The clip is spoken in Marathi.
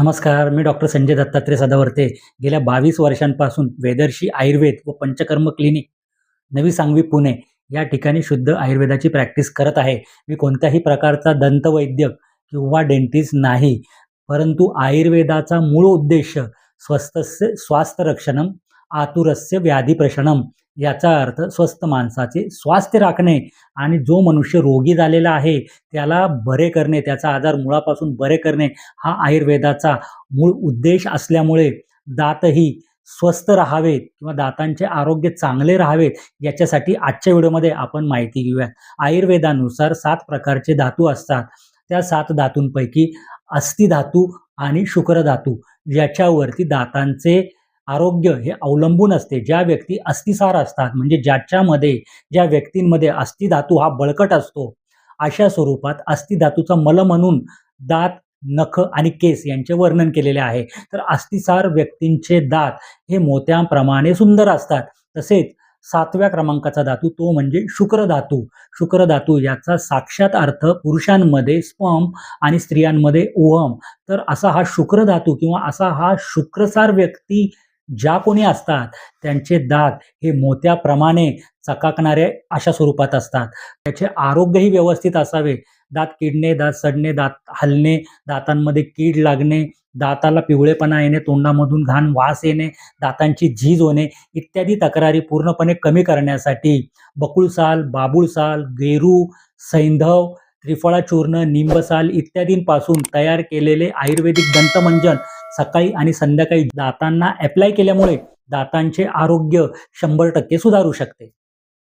नमस्कार मी डॉक्टर संजय दत्तात्रय सदावर्ते. गेल्या बावीस वर्षांपासून वेदर्शी आयुर्वेद व पंचकर्म क्लिनिक नवी सांगवी पुणे या ठिकाणी शुद्ध आयुर्वेदाची प्रॅक्टिस करत आहे. मी कोणत्याही प्रकारचा दंतवैद्य किंवा डेंटिस्ट नाही परंतु आयुर्वेदाचा मूळ उद्देश स्वस्त स्वास्थ्य रक्षणम आतुरस्य व्याधी प्रशणम याचा अर्थ स्वस्थ माणसाचे स्वास्थ्य राखणे आणि जो मनुष्य रोगी झालेला आहे त्याला बरे करणे त्याचा आजार मुळापासून बरे करणे हा आयुर्वेदाचा मूळ उद्देश असल्यामुळे दातही स्वस्थ राहावेत किंवा दातांचे आरोग्य चांगले राहावेत याच्यासाठी आजच्या व्हिडिओमध्ये आपण माहिती घेऊयात. आयुर्वेदानुसार सात प्रकारचे धातू असतात. त्या सात धातूंपैकी अस्थिधातू आणि शुक्रधातू याच्यावरती दातांचे आरोग्य हे अवलंबून असते. ज्या व्यक्ती अस्थिसार असतात म्हणजे ज्याच्यामध्ये ज्या व्यक्तींमध्ये अस्थिधातू हा बळकट असतो अशा स्वरूपात अस्थिधातूचा मल म्हणून दात नख आणि केस यांचे वर्णन केलेले आहे. तर अस्थिसार व्यक्तींचे दात हे मोत्याप्रमाणे सुंदर असतात. तसेच सातव्या क्रमांकाचा धातू तो म्हणजे शुक्र धातू शुक्र धातू याचा साक्षात अर्थ पुरुषांमध्ये स्पम आणि स्त्रियांमध्ये ओहम. तर असा हा शुक्र धातू किंवा असा हा शुक्रसार व्यक्ती ज्या कोणी असतात त्यांचे दात हे मोत्याप्रमाणे चकाकणारे अशा स्वरूपात असतात. त्याचे आरोग्यही व्यवस्थित असावे. दात किडणे दात सडणे दात हलणे दातांमध्ये कीड लागणे दाताला पिवळेपणा येणे तोंडामधून घाण वास येणे दातांची झीज होणे इत्यादी तक्रारी पूर्णपणे कमी करण्यासाठी बकुळसाल बाबुळसाल गेरू सैंधव त्रिफळा चूर्ण निंबसाल इत्यादींपासून तयार केलेले आयुर्वेदिक दंतमंजन सकाळी आणि संध्याकाळी दातांना अप्लाय केल्यामुळे दातांचे आरोग्य शंभर टक्के सुधारू शकते.